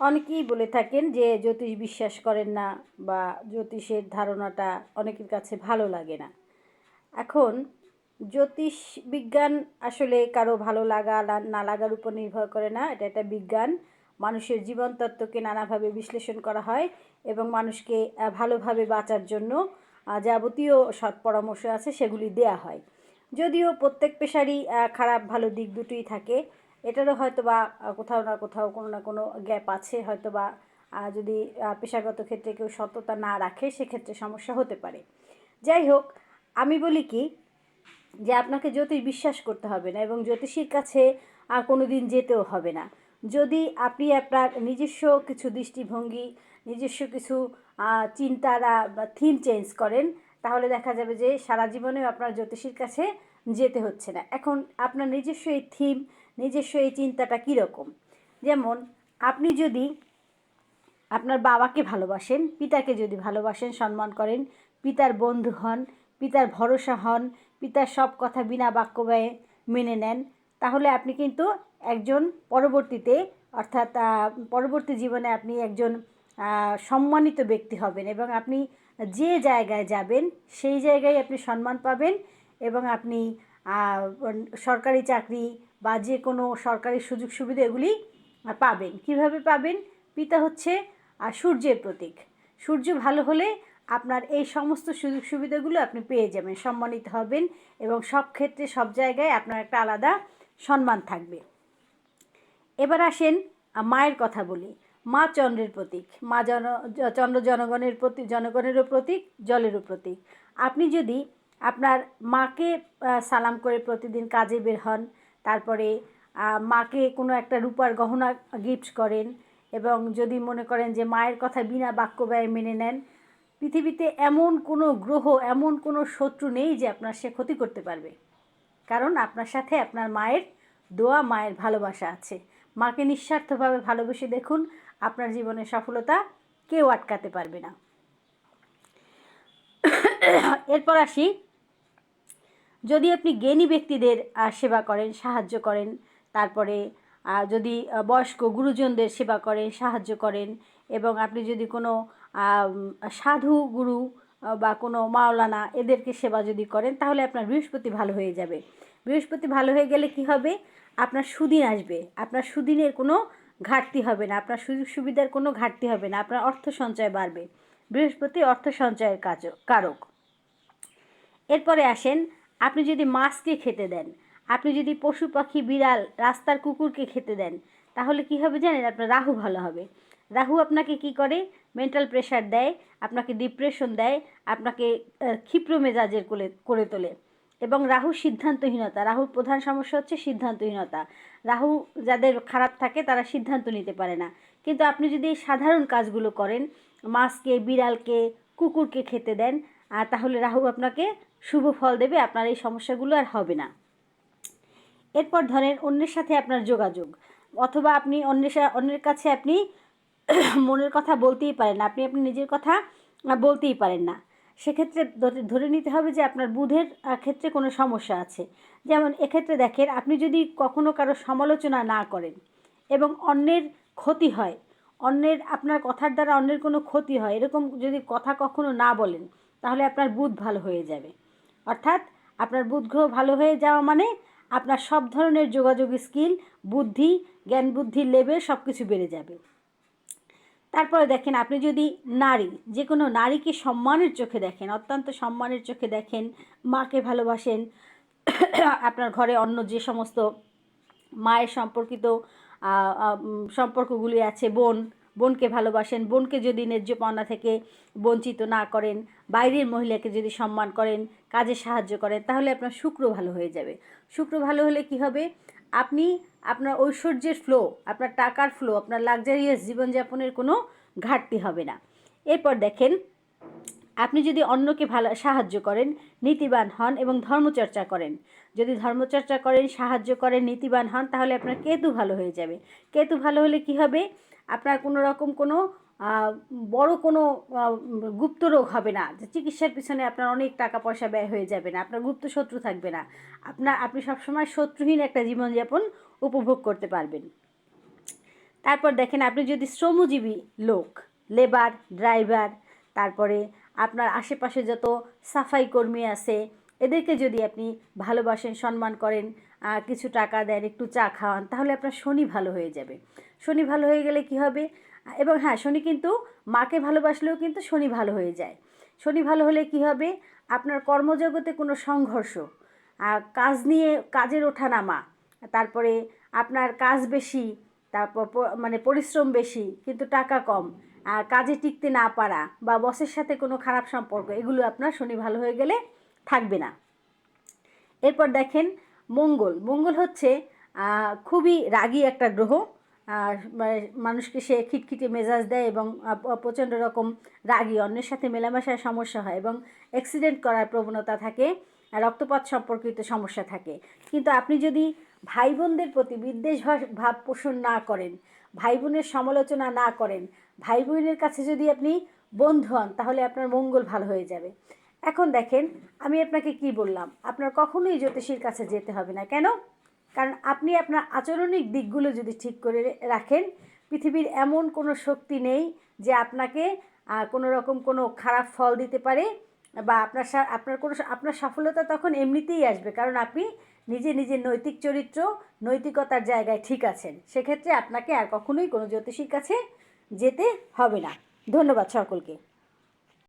অনেকেই বলে থাকেন যে জ্যোতিষ বিশ্বাস করেন না বা জ্যোতিষের ধারণাটা অনেকের কাছে ভালো লাগে না। এখন জ্যোতিষ বিজ্ঞান আসলে কারও ভালো লাগা না- লাগার উপর নির্ভর করে না। এটা একটা বিজ্ঞান। মানুষের জীবন তত্ত্বকে নানাভাবে বিশ্লেষণ করা হয় এবং মানুষকে ভালোভাবে বাঁচার জন্য যাবতীয় সৎ পরামর্শ আছে সেগুলি দেয়া হয়। যদিও প্রত্যেক পেশারই খারাপ ভালো দিক দুটোই থাকে। এটারও হয়তো বা কোথাও না কোথাও কোনো না কোনো গ্যাপ আছে হয়তো বা যদি পেশাগত ক্ষেত্রে কেউ সততা না রাখে, সেক্ষেত্রে সমস্যা হতে পারে। যাই হোক, আমি বলি কি, যে আপনাকে জ্যোতিষ বিশ্বাস করতে হবে না এবং জ্যোতিষীর কাছে কোনো দিন যেতেও হবে না। যদি আপনি আপনার নিজস্ব কিছু দৃষ্টিভঙ্গি, নিজস্ব কিছু চিন্তারা বা থিম চেঞ্জ করেন, তাহলে দেখা যাবে যে সারা জীবনেও আপনার জ্যোতিষীর কাছে যেতে হচ্ছে না। এখন আপনার নিজস্ব এই থিম নিজস্ব এই চিন্তাটা কীরকম? যেমন, আপনি যদি আপনার বাবাকে ভালোবাসেন, পিতাকে যদি ভালোবাসেন, সম্মান করেন, পিতার বন্ধু হন, পিতার ভরসা হন, পিতার সব কথা বিনা বাক্য ব্যয়ে মেনে নেন, তাহলে আপনি কিন্তু একজন পরবর্তীতে, অর্থাৎ পরবর্তী জীবনে আপনি একজন সম্মানিত ব্যক্তি হবেন এবং আপনি যে জায়গায় যাবেন, সেই জায়গায় আপনি সম্মান পাবেন এবং আপনি সরকারি চাকরি বা যে কোনো সরকারি সুযোগ সুবিধা এগুলি পাবেন। কীভাবে পাবেন? পিতা হচ্ছে সূর্যের প্রতীক। সূর্য ভালো হলে আপনার এই সমস্ত সুযোগ সুবিধাগুলো আপনি পেয়ে যাবেন, সম্মানিত হবেন এবং সব ক্ষেত্রে, সব জায়গায় আপনার একটা আলাদা সম্মান থাকবে। এবার আসেন মায়ের কথা বলি। মা চন্দ্রের প্রতীক। মা জন, চন্দ্র জনগণের প্রতি, জনগণেরও প্রতীক, জলেরও প্রতীক। আপনি যদি আপনার মাকে সালাম করে প্রতিদিন কাজে বের হন তারপরে মাকে কোনো একটা রূপার গহনা গিফট করেন এবং যদি মনে করেন যে মায়ের কথা বিনা বাক্য ব্যয় মেনে নেন, পৃথিবীতে এমন কোনো গ্রহ, এমন কোনো শত্রু নেই যে আপনার সে ক্ষতি করতে পারবে। কারণ আপনার সাথে আপনার মায়ের দোয়া, মায়ের ভালোবাসা আছে। মাকে নিঃস্বার্থভাবে ভালোবেসে দেখুন, আপনার জীবনের সফলতা কেউ আটকাতে পারবে না। এরপর আসি যদি আপনি জ্ঞানী ব্যক্তিদের সেবা করেন, সাহায্য করেন, তারপরে যদি বয়স্ক গুরুজনদের সেবা করেন, সাহায্য করেন, এবং আপনি যদি কোনো সাধু গুরু বা কোনো মাওলানা এদেরকে সেবা যদি করেন, তাহলে আপনার বৃহস্পতি ভালো হয়ে যাবে। বৃহস্পতি ভালো হয়ে গেলে কি হবে? আপনার সুদিন আসবে। আপনার সুদিনের কোনো ঘাটতি হবে না। আপনার সুযোগ সুবিধার কোনো ঘাটতি হবে না। আপনার অর্থ সঞ্চয় বাড়বে। বৃহস্পতি অর্থ সঞ্চয়ের কাজ, কারক। এরপরে আসেন আপনি যদি মাছকে খেতে দেন, আপনি যদি পশু পাখি, বিড়াল, রাস্তার কুকুরকে খেতে দেন, তাহলে কি হবে জানেন? আপনার রাহু ভালো হবে। রাহু আপনাকে কি করে? মেন্টাল প্রেশার দেয়, আপনাকে ডিপ্রেশন দেয়, আপনাকে ক্ষিপ্র মেজাজের করে করে তোলে। এবং রাহু সিদ্ধান্তহীনতা। রাহুর প্রধান সমস্যা হচ্ছে সিদ্ধান্তহীনতা। রাহু যাদের খারাপ থাকে, তারা সিদ্ধান্ত নিতে পারে না। কিন্তু আপনি যদি এই সাধারণ কাজগুলো করেন, মাছকে, বিড়ালকে, কুকুরকে খেতে দেন আর তাহলে রাহু আপনাকে শুভ ফল দেবে, আপনার এই সমস্যাগুলো আর হবে না। এরপর ধরেন অন্যের সাথে আপনার যোগাযোগ, অথবা আপনি অন্যের অন্যের কাছে আপনি মনের কথা বলতেই পারেন আপনি আপনি নিজের কথা বলতেই পারেন না। সেক্ষেত্রে ধরে নিতে হবে যে আপনার বুধের ক্ষেত্রে কোনো সমস্যা আছে। যেমন এক্ষেত্রে দেখেন, আপনি যদি কখনো কারও সমালোচনা না করেন এবং অন্যের ক্ষতি হয়, অন্যের, আপনার কথার দ্বারা অন্যের কোনো ক্ষতি হয়, এরকম যদি কথা কখনো না বলেন তাহলে আপনার বুধ ভালো হয়ে যাবে। অর্থাৎ আপনার বুধ গ্রহ ভালো হয়ে যাওয়া মানে আপনার সব ধরনের যোগাযোগ স্কিল, বুদ্ধি, জ্ঞান বুদ্ধির লেভেল সব কিছু বেড়ে যাবে। তারপরে দেখেন, আপনি যদি নারী যে কোনো নারীকে সম্মানের চোখে দেখেন, অত্যন্ত সম্মানের চোখে দেখেন, মাকে ভালোবাসেন, আপনার ঘরে অন্য যে সমস্ত মায়ের সম্পর্কিত সম্পর্কগুলি আছে, বোন বোনকে ভালোবাসেন, বোনকে যদি ন্যায্য পাওনা থেকে বঞ্চিত না করেন, বাইরের মহিলাকে যদি সম্মান করেন, কাজে সাহায্য করেন, তাহলে আপনার শুক্র ভালো হয়ে যাবে। শুক্র ভালো হলে কি হবে? আপনি আপনার ঐশ্বর্যের ফ্লো আপনার টাকার ফ্লো আপনার লাক্সারিয়াস জীবনযাপনের কোনো ঘাটতি হবে না। এরপর দেখেন আপনি যদি অন্যকে ভালো, সাহায্য করেন, নীতিবান হন এবং ধর্মচর্চা করেন। যদি ধর্মচর্চা করেন, সাহায্য করেন, নীতিবান হন, তাহলে আপনার কেতু ভালো হয়ে যাবে। কেতু ভালো হলে কি হবে? আপনার কোনো রকম কোনো বড় কোনো গুপ্ত রোগ হবে না। যে চিকিৎসার পিছনে আপনার অনেক টাকা পয়সা ব্যয় হয়ে যাবে না, আপনার গুপ্ত শত্রু থাকবে না। আপনার, আপনি সবসময় শত্রুহীন একটা জীবনযাপন উপভোগ করতে পারবেন। তারপর দেখেন, আপনি যদি শ্রমজীবী লোক, লেবার, ড্রাইভার, তারপরে আপনার আশেপাশে যত সাফাই কর্মী আছে, এদেরকে যদি আপনি ভালোবাসেন, সম্মান করেন কিছু টাকা দেন, একটু চা খাওয়ান, তাহলে আপনার শনি ভালো হয়ে যাবে। শনি ভালো হয়ে গেলে কি হবে? এবং হ্যাঁ শনি কিন্তু মাকে ভালোবাসলেও কিন্তু শনি ভালো হয়ে যায়। শনি ভালো হলে কি হবে? আপনার কর্মজগতে কোনো সংঘর্ষ কাজ নিয়ে কাজের ওঠানামা, তারপরে আপনার কাজ বেশি, তারপর মানে পরিশ্রম বেশি, কিন্তু টাকা কম কাজে টিকতে না পারা বা বসের সাথে কোনো খারাপ সম্পর্ক, এগুলো আপনার শনি ভালো হয়ে গেলে থাকবে না। এরপর দেখেন মঙ্গল। মঙ্গল হচ্ছে খুবই রাগী একটা গ্রহ। মানে মানুষকে সে খিটখিটে মেজাজ দেয় এবং প্রচণ্ড রকম রাগী, অন্যের সাথে মেলামেশায় সমস্যা হয় এবং অ্যাক্সিডেন্ট করার প্রবণতা থাকে, রক্তপাত সম্পর্কিত সমস্যা থাকে। কিন্তু আপনি যদি ভাই বোনদের প্রতি বিদ্বেষ ভাব পোষণ না করেন ভাই বোনের সমালোচনা না করেন। ভাই বোনের কাছে যদি আপনি বন্ধু হন, তাহলে আপনার মঙ্গল ভালো হয়ে যাবে। এখন দেখেন, আমি আপনাকে কি বললাম? আপনার কখনোই জ্যোতিষীর কাছে যেতে হবে না। কেন? কারণ আপনি আপনার আচরণিক দিকগুলো যদি ঠিক করে রাখেন, পৃথিবীর এমন কোনো শক্তি নেই যে আপনাকে কোনো রকম কোনো খারাপ ফল দিতে পারে। বা আপনার আপনার কোনো আপনার সফলতা তখন এমনিতেই আসবে। কারণ আপনি নিজে নিজের নৈতিক চরিত্র, নৈতিকতার জায়গায় ঠিক আছেন। সেক্ষেত্রে আপনাকে আর কখনোই কোনো জ্যোতিষীর কাছে যেতে হবে না। ধন্যবাদ সকলকে।